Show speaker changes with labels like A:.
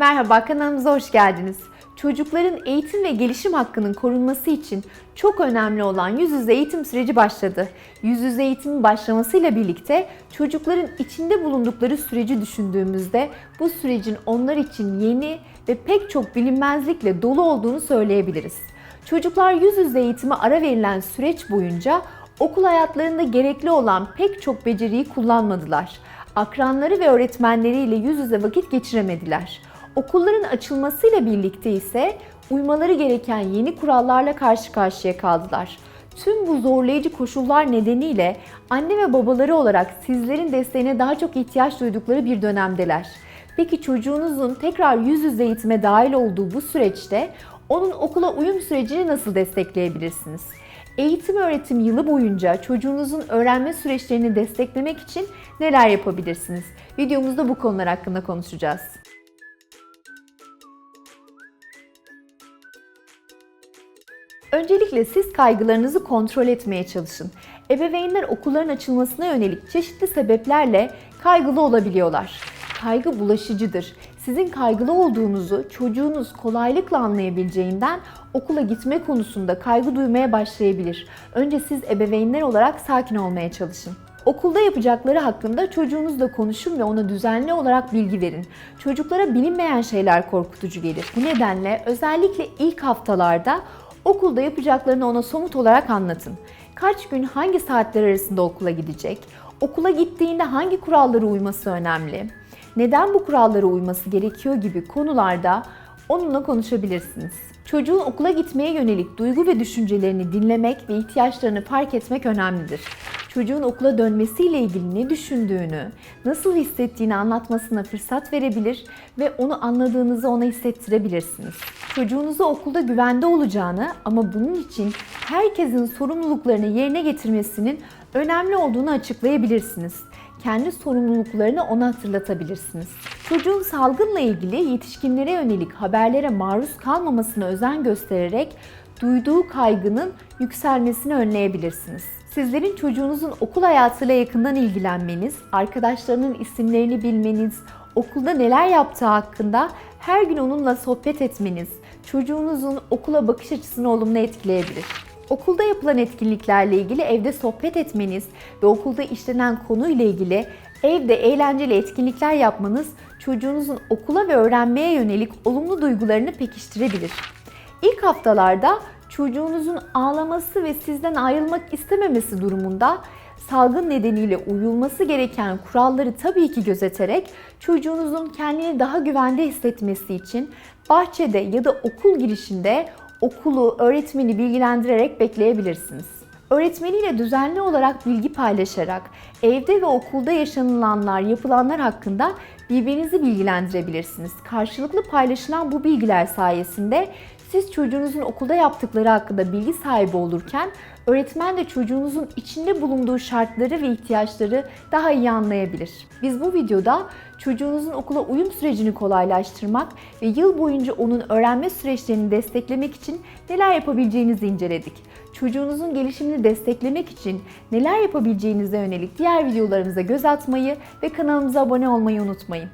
A: Merhaba kanalımıza hoş geldiniz. Çocukların eğitim ve gelişim hakkının korunması için çok önemli olan yüz yüze eğitim süreci başladı. Yüz yüze eğitimin başlamasıyla birlikte çocukların içinde bulundukları süreci düşündüğümüzde bu sürecin onlar için yeni ve pek çok bilinmezlikle dolu olduğunu söyleyebiliriz. Çocuklar yüz yüze eğitime ara verilen süreç boyunca okul hayatlarında gerekli olan pek çok beceriyi kullanmadılar. Akranları ve öğretmenleriyle yüz yüze vakit geçiremediler. Okulların açılmasıyla birlikte ise uymaları gereken yeni kurallarla karşı karşıya kaldılar. Tüm bu zorlayıcı koşullar nedeniyle anne ve babaları olarak sizlerin desteğine daha çok ihtiyaç duydukları bir dönemdeler. Peki çocuğunuzun tekrar yüz yüze eğitime dahil olduğu bu süreçte onun okula uyum sürecini nasıl destekleyebilirsiniz? Eğitim öğretim yılı boyunca çocuğunuzun öğrenme süreçlerini desteklemek için neler yapabilirsiniz? Videomuzda bu konular hakkında konuşacağız. Öncelikle siz kaygılarınızı kontrol etmeye çalışın. Ebeveynler okulların açılmasına yönelik çeşitli sebeplerle kaygılı olabiliyorlar. Kaygı bulaşıcıdır. Sizin kaygılı olduğunuzu çocuğunuz kolaylıkla anlayabileceğinden okula gitme konusunda kaygı duymaya başlayabilir. Önce siz ebeveynler olarak sakin olmaya çalışın. Okulda yapacakları hakkında çocuğunuzla konuşun ve ona düzenli olarak bilgi verin. Çocuklara bilinmeyen şeyler korkutucu gelir. Bu nedenle özellikle ilk haftalarda okulda yapacaklarını ona somut olarak anlatın. Kaç gün hangi saatler arasında okula gidecek? Okula gittiğinde hangi kurallara uyması önemli? Neden bu kurallara uyması gerekiyor gibi konularda onunla konuşabilirsiniz. Çocuğun okula gitmeye yönelik duygu ve düşüncelerini dinlemek ve ihtiyaçlarını fark etmek önemlidir. Çocuğun okula dönmesiyle ilgili ne düşündüğünü, nasıl hissettiğini anlatmasına fırsat verebilir ve onu anladığınızı ona hissettirebilirsiniz. Çocuğunuza okulda güvende olacağını ama bunun için herkesin sorumluluklarını yerine getirmesinin önemli olduğunu açıklayabilirsiniz kendi sorumluluklarını ona hatırlatabilirsiniz. Çocuğun salgınla ilgili yetişkinlere yönelik haberlere maruz kalmamasına özen göstererek duyduğu kaygının yükselmesini önleyebilirsiniz. Sizlerin çocuğunuzun okul hayatıyla yakından ilgilenmeniz, arkadaşlarının isimlerini bilmeniz, okulda neler yaptığı hakkında her gün onunla sohbet etmeniz, çocuğunuzun okula bakış açısını olumlu etkileyebilir. Okulda yapılan etkinliklerle ilgili evde sohbet etmeniz ve okulda işlenen konuyla ilgili evde eğlenceli etkinlikler yapmanız çocuğunuzun okula ve öğrenmeye yönelik olumlu duygularını pekiştirebilir. İlk haftalarda çocuğunuzun ağlaması ve sizden ayrılmak istememesi durumunda salgın nedeniyle uyulması gereken kuralları tabii ki gözeterek çocuğunuzun kendini daha güvende hissetmesi için bahçede ya da okul girişinde okulu, öğretmeni bilgilendirerek bekleyebilirsiniz. Öğretmeniyle düzenli olarak bilgi paylaşarak evde ve okulda yaşanılanlar, yapılanlar hakkında birbirinizi bilgilendirebilirsiniz. Karşılıklı paylaşılan bu bilgiler sayesinde siz çocuğunuzun okulda yaptıkları hakkında bilgi sahibi olurken öğretmen de çocuğunuzun içinde bulunduğu şartları ve ihtiyaçları daha iyi anlayabilir. Biz bu videoda çocuğunuzun okula uyum sürecini kolaylaştırmak ve yıl boyunca onun öğrenme süreçlerini desteklemek için neler yapabileceğinizi inceledik. Çocuğunuzun gelişimini desteklemek için neler yapabileceğinize yönelik diğer videolarımıza göz atmayı ve kanalımıza abone olmayı unutmayın.